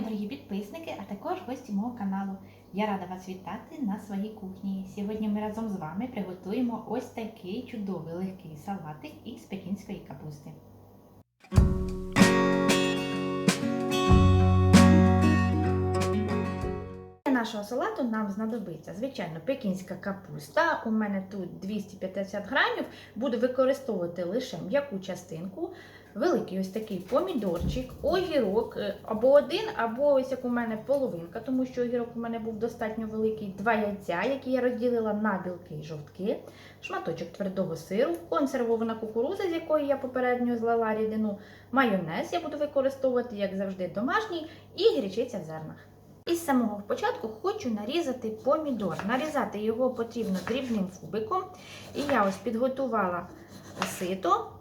дорогі підписники, а також гості мого каналу. Я рада вас вітати на своїй кухні. Сьогодні ми разом з вами приготуємо ось такий чудовий легкий салатик із пекінської капусти. Нашого салату нам знадобиться, звичайно, пекінська капуста. У мене тут 250 грамів. Буду використовувати лише м'яку частинку, великий ось такий помідорчик, огірок е, або один, або ось як у мене половинка, тому що огірок у мене був достатньо великий, два яйця, які я розділила на білки і жовтки, шматочок твердого сиру, консервована кукуруза, з якої я попередньо злила рідину, майонез я буду використовувати, як завжди, домашній, і гречиця в зернах. Із самого початку хочу нарізати помідор. Нарізати його потрібно дрібним кубиком. І я ось підготувала сито,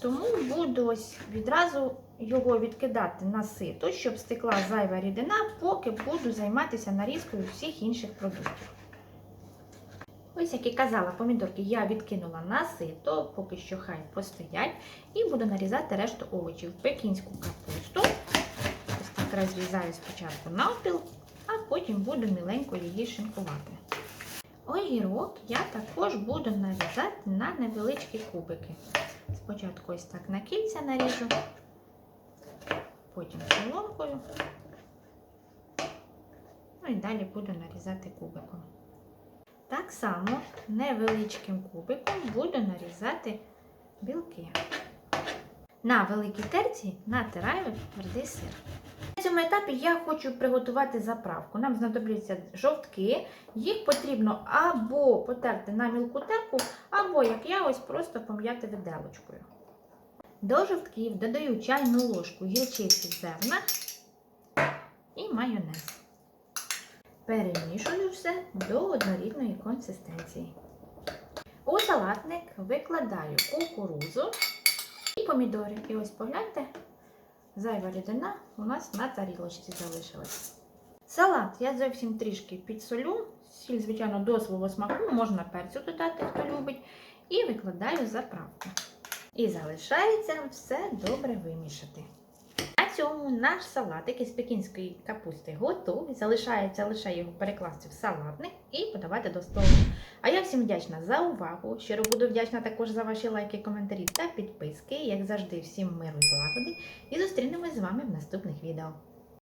тому буду ось відразу його відкидати на сито, щоб стекла зайва рідина, поки буду займатися нарізкою всіх інших продуктів. Ось, як і казала, помідорки я відкинула на сито, поки що хай постоять, і буду нарізати решту овочів. Пекінську капусту. Розрізаю спочатку навпіл, а потім буду міленько її шинкувати. Огірок я також буду нарізати на невеличкі кубики. Спочатку ось так на кільця наріжу, потім соломкою. Ну і далі буду нарізати кубиком. Так само невеличким кубиком буду нарізати білки. На великій терці натираю твердий сир. На етапі я хочу приготувати заправку. Нам знадобляться жовтки. Їх потрібно або потерти на мілку терку, або, як я, ось просто пом'яти виделочкою. До жовтків додаю чайну ложку гірчиці в зернах і майонез. Перемішую все до однорідної консистенції. У салатник викладаю кукурузу і помідори. І ось погляньте, зайва рідина у нас на тарілочці залишилась. Салат я зовсім трішки підсолю, сіль, звичайно, до свого смаку, можна перцю додати, хто любить, і викладаю заправку. І залишається все добре вимішати. Цьому наш салатик із пекінської капусти готовий. Залишається лише його перекласти в салатник і подавати до столу. А я всім вдячна за увагу. Щиро буду вдячна також за ваші лайки, коментарі та підписки. Як завжди, всім миру і злагоди. І зустрінемось з вами в наступних відео.